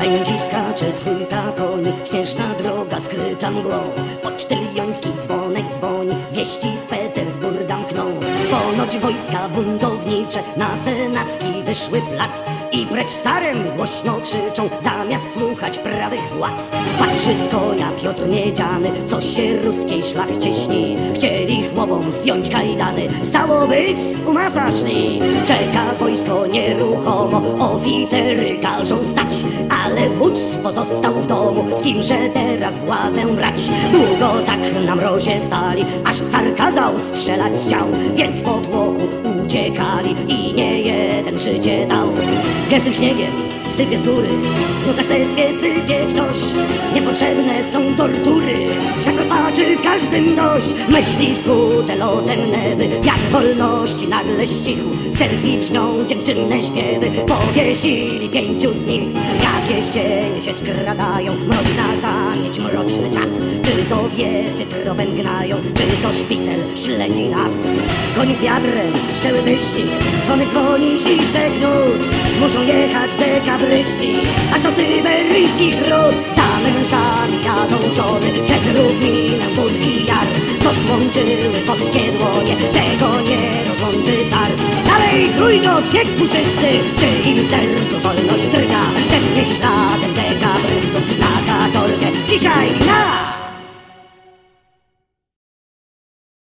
Pędzi, skacze trójka koni, śnieżna droga skryta mgłą. Pocztylioński dzwonek dzwoni, wieści z Petersburga mkną. Ponoć wojska buntownicze na senacki wyszły plac i precz carem głośno krzyczą, zamiast słuchać prawych władz. Patrzy z konia Piotr Miedziany, co się ruskiej szlachcie śni. Chcieli chłopom zdjąć kajdany, stało być z. Czeka wojsko nieruchomo, oficery każą stać, ale wódz pozostał w domu, z kimże teraz władzę brać. Długo tak na mrozie stali, aż car kazał strzelać chciał, więc po płochu uciekali i nie jeden życie dał. Gęstym śniegiem sypie z góry, znów na sztelstwie sypie ktoś. Niepotrzebne są tortury, wszak rozpaczy w każdym dość. Myśli skute lotem newy, jak wolności nagle ścichł. Brzmią dziewczynne śpiewy, powiesili pięciu z nich. Jakieś cienie się skradają, mroczna zamieć, mroczny czas. Czy piesy tropem gnają, czy to szpicel śledzi nas. Koni z wiadrem, wszczęły wyścig, dzwony dzwoni, świszcze. Muszą jechać dekabryści, aż do syberyjskich ród. Za mężami jadą żony, przez równinę, ból i jar. Co złączyły boskie dłonie, tego nie rozłączy car. Dalej trójko, śnieg puszysty, w czyim sercu wolność drga. Ten niech śladem dekabrystów